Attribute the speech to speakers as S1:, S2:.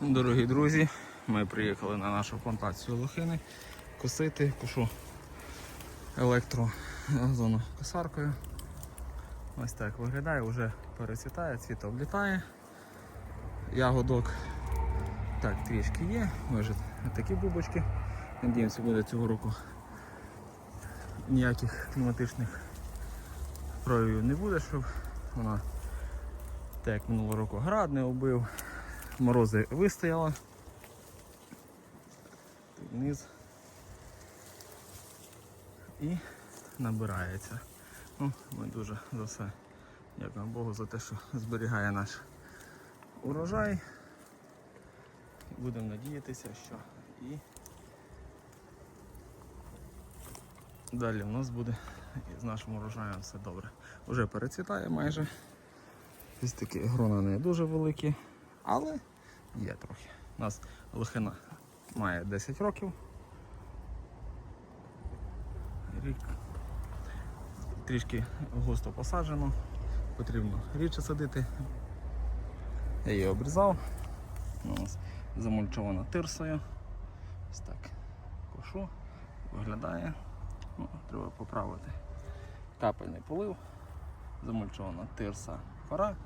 S1: Дорогі друзі, ми приїхали на нашу плантацію лохини косити, кошу електрозону косаркою. Ось так виглядає, вже перецвітає, цвіт облітає. Ягодок так трішки є, може такі бубочки. Надіємося, буде цього року ніяких кліматичних проявів не буде, щоб вона так минулого року град не убив, морози вистояла. Вниз. І набирається. Ну, Ми дуже за все дякуємо Богу за те, що зберігає наш урожай. Будемо надіятися, що і далі в нас буде з нашим урожаєм все добре. Уже перецвітає майже. Ось такі грона не дуже великі, але є трохи. У нас лохина має 10 років. Рік трішки густо посаджено, потрібно рідше садити. Я її обрізав. У нас замульчована тирсою. Ось так кошу, виглядає. Ну, треба поправити. Капельний полив, замульчована тирса кора.